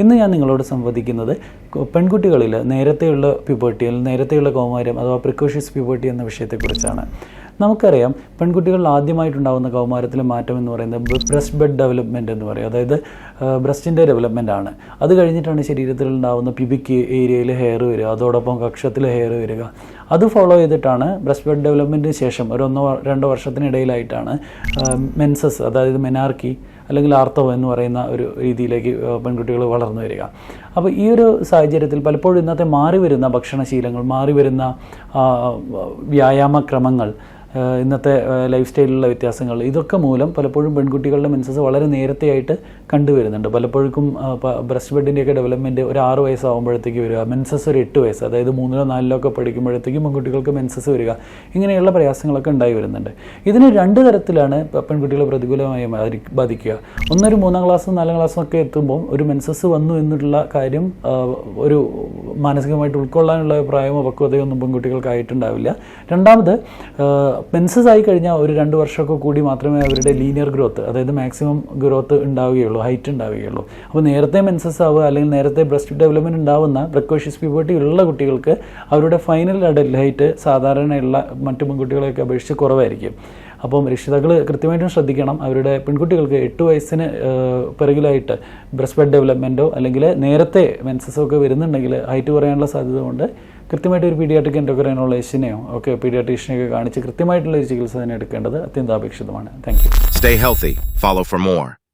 ഇന്ന് ഞാൻ നിങ്ങളോട് സംവദിക്കുന്നത് പെൺകുട്ടികളിൽ നേരത്തെയുള്ള പ്യൂബർട്ടി അല്ലെങ്കിൽ നേരത്തെയുള്ള കൗമാരം അഥവാ പ്രിക്കോഷ്യസ് പ്യൂബർട്ടി എന്ന വിഷയത്തെക്കുറിച്ചാണ്. നമുക്കറിയാം പെൺകുട്ടികളിൽ ആദ്യമായിട്ടുണ്ടാകുന്ന കൗമാരത്തിലെ മാറ്റം എന്ന് പറയുന്നത് ബ്രസ്റ്റ് ബെഡ് ഡെവലപ്മെന്റ് എന്ന് പറയും. അതായത് ബ്രസ്റ്റിന്റെ ഡെവലപ്മെന്റ് ആണ്. അത് കഴിഞ്ഞിട്ടാണ് ശരീരത്തിൽ ഉണ്ടാകുന്ന പിബിക്ക് ഏരിയയിൽ ഹെയർ വരിക അതോടൊപ്പം കക്ഷത്തിൽ ഹെയർ വരിക. അത് ഫോളോ ചെയ്തിട്ടാണ് ബ്രസ്റ്റ് ബെഡ് ഡെവലപ്മെന്റിന് ശേഷം ഒരു ഒന്നോ രണ്ടോ വർഷത്തിനിടയിലായിട്ടാണ് മെൻസസ് അതായത് മെനാർക്കി അല്ലെങ്കിൽ ആർത്തവം എന്ന് പറയുന്ന ഒരു രീതിയിലേക്ക് പെൺകുട്ടികൾ വളർന്നു വരിക. അപ്പോൾ ഈ ഒരു സാഹചര്യത്തിൽ പലപ്പോഴും ഇന്നത്തെ മാറി വരുന്ന ഭക്ഷണശീലങ്ങൾ മാറി വരുന്ന വ്യായാമക്രമങ്ങൾ ഇന്നത്തെ ലൈഫ് സ്റ്റൈലിലുള്ള വ്യത്യാസങ്ങൾ. ഇതൊക്കെ മൂലം പലപ്പോഴും പെൺകുട്ടികളുടെ മെൻസസ് വളരെ നേരത്തെയായിട്ട് കണ്ടുവരുന്നുണ്ട്. പലപ്പോഴും ബ്രസ്റ്റ് ബെഡിന്റെയൊക്കെ ഡെവലപ്മെന്റ് ഒരു ആറ് വയസ്സാകുമ്പോഴത്തേക്ക് വരിക മെൻസസ് ഒരു എട്ട് വയസ്സ് അതായത് മൂന്നിലോ നാലിലോ ഒക്കെ പഠിക്കുമ്പോഴത്തേക്കും പെൺകുട്ടികൾക്ക് മെൻസസ് വരിക ഇങ്ങനെയുള്ള പ്രയാസങ്ങളൊക്കെ ഉണ്ടായി വരുന്നുണ്ട്. ഇതിന് രണ്ട് തരത്തിലാണ് പെൺകുട്ടികളെ പ്രതികൂലമായി ബാധിക്കുക. ഒന്നൊരു മൂന്നാം ക്ലാസ്സും നാലാം ക്ലാസ്സും ഒക്കെ എത്തുമ്പോൾ ഒരു മെൻസസ് വന്നു എന്നുള്ള കാര്യം ഒരു മാനസികമായിട്ട് ഉൾക്കൊള്ളാനുള്ള പ്രായമോ പക്വതയോ ഒന്നും പെൺകുട്ടികൾക്കായിട്ടുണ്ടാവില്ല. രണ്ടാമത് മെൻസസ് ആയി കഴിഞ്ഞാൽ ഒരു രണ്ട് വർഷമൊക്കെ കൂടി മാത്രമേ അവരുടെ ലീനിയർ ഗ്രോത്ത് അതായത് മാക്സിമം ഗ്രോത്ത് ഉണ്ടാവുകയുള്ളൂ ഹൈറ്റ് ഉണ്ടാവുകയുള്ളൂ. അപ്പോൾ നേരത്തെ മെൻസസ് ആവുക അല്ലെങ്കിൽ നേരത്തെ ബ്രസ്റ്റ് ഡെവലപ്മെന്റ് ഉണ്ടാവുന്ന പ്രക്കോഷ്യസ് പ്യൂബർട്ടി ഉള്ള കുട്ടികൾക്ക് അവരുടെ ഫൈനൽ അഡൽ ഹൈറ്റ് സാധാരണയുള്ള മറ്റു പെൺകുട്ടികളെയൊക്കെ അപേക്ഷിച്ച് കുറവായിരിക്കും. അപ്പം രക്ഷിതാക്കൾ കൃത്യമായിട്ടും ശ്രദ്ധിക്കണം. അവരുടെ പെൺകുട്ടികൾക്ക് എട്ട് വയസ്സിന് പിറകിലായിട്ട് ബ്രസ്റ്റ് ബെഡ് ഡെവലപ്മെന്റോ അല്ലെങ്കിൽ നേരത്തെ മെൻസസോ ഒക്കെ വരുന്നുണ്ടെങ്കിൽ ഹൈറ്റ് കുറയാനുള്ള സാധ്യത കൊണ്ട് കൃത്യമായിട്ട് ഒരു പീഡിയാട്രിക് എൻഡോക്രൈനോളജിനെയോ ഒക്കെ പീഡിയാട്രീഷ്യനെയൊക്കെ കാണിച്ച് കൃത്യമായിട്ടുള്ള ഒരു ചികിത്സ തന്നെ എടുക്കേണ്ടത് അത്യന്താപേക്ഷിതമാണ്. Thank you stay healthy follow for more.